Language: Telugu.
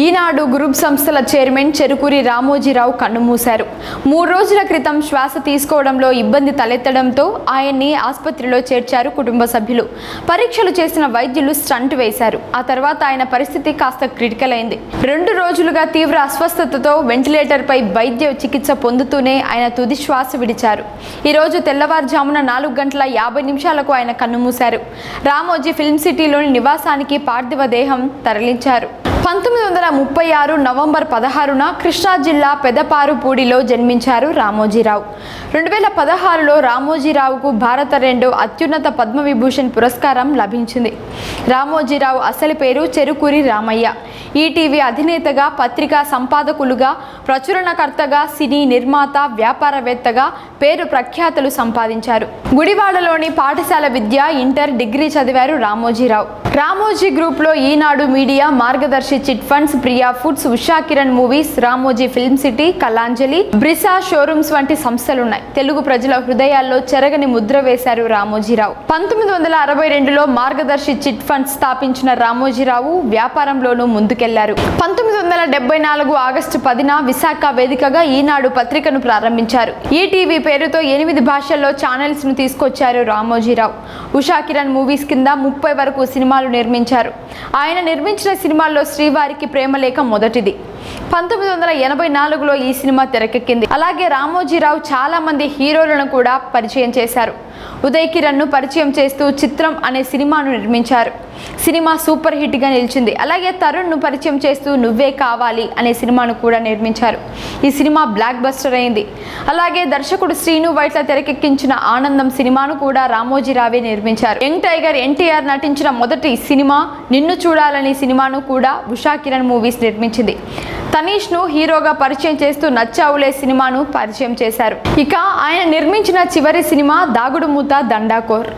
ఈనాడు గ్రూప్ సంస్థల చైర్మన్ చెరుకూరి రామోజీరావు కన్నుమూశారు. మూడు రోజుల క్రితం శ్వాస తీసుకోవడంలో ఇబ్బంది తలెత్తడంతో ఆయన్ని ఆసుపత్రిలో చేర్చారు కుటుంబ సభ్యులు. పరీక్షలు చేసిన వైద్యులు స్టంట్ వేశారు. ఆ తర్వాత ఆయన పరిస్థితి కాస్త క్రిటికల్ అయింది. రెండు రోజులుగా తీవ్ర అస్వస్థతతో వెంటిలేటర్పై వైద్య చికిత్స పొందుతూనే ఆయన తుది శ్వాస విడిచారు. ఈరోజు తెల్లవారుజామున నాలుగు గంటల యాభై నిమిషాలకు ఆయన కన్నుమూశారు. రామోజీ ఫిల్మ్ సిటీలోని నివాసానికి పార్థివ దేహం తరలించారు. పంతొమ్మిది వందల ముప్పై ఆరు నవంబర్ పదహారున కృష్ణా జిల్లా పెదపారుపూడిలో జన్మించారు రామోజీరావు. రెండు వేల పదహారులో రామోజీరావుకు భారత రెండో అత్యున్నత పద్మవిభూషణ్ పురస్కారం లభించింది. రామోజీరావు అసలు పేరు చెరుకూరి రామయ్య. ఈటీవీ అధినేతగా పత్రికా సంపాదకులుగా ప్రచురణకర్తగా సినీ నిర్మాత వ్యాపారవేత్తగా పేరు ప్రఖ్యాతులు సంపాదించారు. గుడివాడలోని పాఠశాల విద్య ఇంటర్ డిగ్రీ చదివారు రామోజీరావు. రామోజీ గ్రూప్లో Eenadu media Margadarsi chit funds Priya foods Usha Kiran movies Ramoji film city Kalanjali Brisa showrooms వంటి సంస్థలున్నాయి. తెలుగు ప్రజల హృదయాల్లో చెరగని ముద్ర వేశారు రామోజీరావు. పంతొమ్మిది వందల అరవై రెండులో మార్గదర్శి చిట్ ఫండ్స్ స్థాపించిన రామోజీరావు వ్యాపారంలోనూ ముందుకెళ్ళారు. పంతొమ్మిది వందల డెబ్బై నాలుగు ఆగస్టు పదిన విశాఖ వేదికగా ఈనాడు పత్రికను ప్రారంభించారు. ఈటీవీ పేరుతో ఎనిమిది భాషల్లో ఛానల్స్ను తీసుకొచ్చారు రామోజీరావు. ఉషా కిరణ్ మూవీస్ కింద ముప్పై వరకు సినిమాలు నిర్మించారు. ఆయన నిర్మించిన సినిమాల్లో శ్రీవారికి ప్రేమలేఖ మొదటిది. పంతొమ్మిది వందల ఎనభై నాలుగులో ఈ సినిమా తెరకెక్కింది. అలాగే రామోజీరావు చాలా మంది హీరోలను కూడా పరిచయం చేశారు. ఉదయ్ కిరణ్ను పరిచయం చేస్తూ చిత్రం అనే సినిమాను నిర్మించారు. సినిమా సూపర్ హిట్గా నిలిచింది. అలాగే తరుణ్ను పరిచయం చేస్తూ నువ్వే కావాలి అనే సినిమాను కూడా నిర్మించారు. ఈ సినిమా బ్లాక్ బస్టర్ అయింది. అలాగే దర్శకుడు శ్రీను వైట్ల తెరకెక్కించిన ఆనందం సినిమాను కూడా రామోజీరావే నిర్మించారు. యంగ్ టైగర్ ఎన్టీఆర్ నటించిన మొదటి సినిమా నిన్ను చూడాలని సినిమాను కూడా ఉషా కిరణ్ మూవీస్ నిర్మించింది. తనీష్ను హీరోగా పరిచయం చేస్తూ నచ్చావులే సినిమాను పరిచయం చేశారు. ఇక ఆయన నిర్మించిన చివరి సినిమా దాగుడు మూత దండాకోర్.